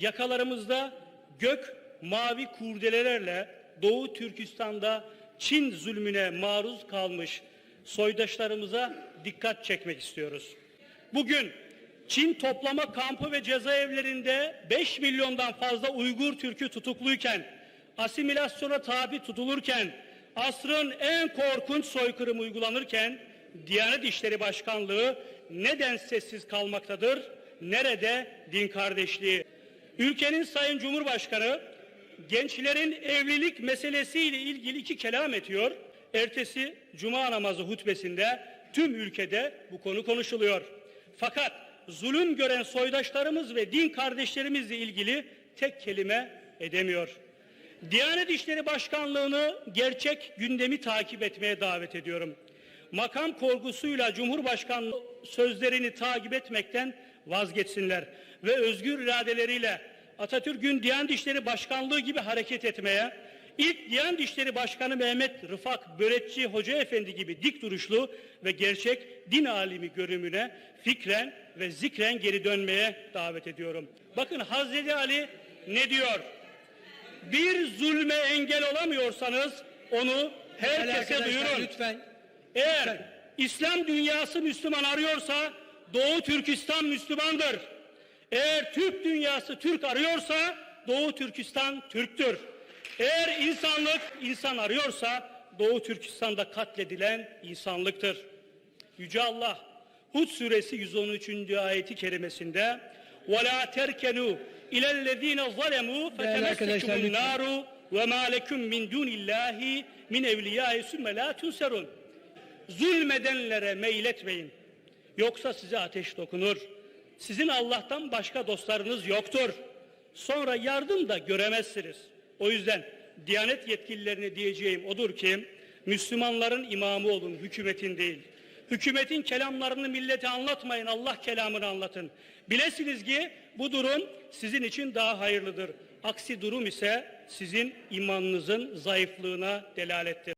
Yakalarımızda gök mavi kurdelelerle Doğu Türkistan'da Çin zulmüne maruz kalmış soydaşlarımıza dikkat çekmek istiyoruz. Bugün Çin toplama kampı ve cezaevlerinde 5 milyondan fazla Uygur Türk'ü tutukluyken, asimilasyona tabi tutulurken, asrın en korkunç soykırımı uygulanırken Diyanet İşleri Başkanlığı neden sessiz kalmaktadır? Nerede din kardeşliği? Ülkenin Sayın Cumhurbaşkanı gençlerin evlilik meselesiyle ilgili iki kelam ediyor. Ertesi cuma namazı hutbesinde tüm ülkede bu konu konuşuluyor. Fakat zulüm gören soydaşlarımız ve din kardeşlerimizle ilgili tek kelime edemiyor. Diyanet İşleri Başkanlığı'nı gerçek gündemi takip etmeye davet ediyorum. Makam korkusuyla Cumhurbaşkanlığı sözlerini takip etmekten vazgeçsinler ve özgür iradeleriyle Atatürk'ün Diyanet İşleri Başkanlığı gibi hareket etmeye, ilk Diyanet İşleri Başkanı Mehmet Rıfak Börekçi Hoca Efendi gibi dik duruşlu ve gerçek din alimi görümüne fikren ve zikren geri dönmeye davet ediyorum. Bakın Hazreti Ali ne diyor? Bir zulme engel olamıyorsanız onu herkese duyurun. Lütfen. Eğer İslam dünyası Müslüman arıyorsa Doğu Türkistan Müslümandır. Eğer Türk dünyası Türk arıyorsa Doğu Türkistan Türktür. Eğer insanlık insan arıyorsa Doğu Türkistan'da katledilen insanlıktır. Yüce Allah Hud suresi 113. ayeti kerimesinde وَلَا تَرْكَنُوا اِلَى الَّذ۪ينَ ظَلَمُوا Değerli arkadaşlar, فَتَمَسَّكُمُ lütfen. النَّارُ وَمَا لَكُمْ مِنْ دُونِ اللّٰهِ مِنْ اَوْلِيَاءِ ثُمَّ لَا تُنْسَرُونَ Zulmedenlere meyletmeyin. Yoksa size ateş dokunur. Sizin Allah'tan başka dostlarınız yoktur. Sonra yardım da göremezsiniz. O yüzden Diyanet yetkililerine diyeceğim odur ki Müslümanların imamı olun, hükümetin değil. Hükümetin kelamlarını millete anlatmayın, Allah kelamını anlatın. Bilesiniz ki bu durum sizin için daha hayırlıdır. Aksi durum ise sizin imanınızın zayıflığına delalettir.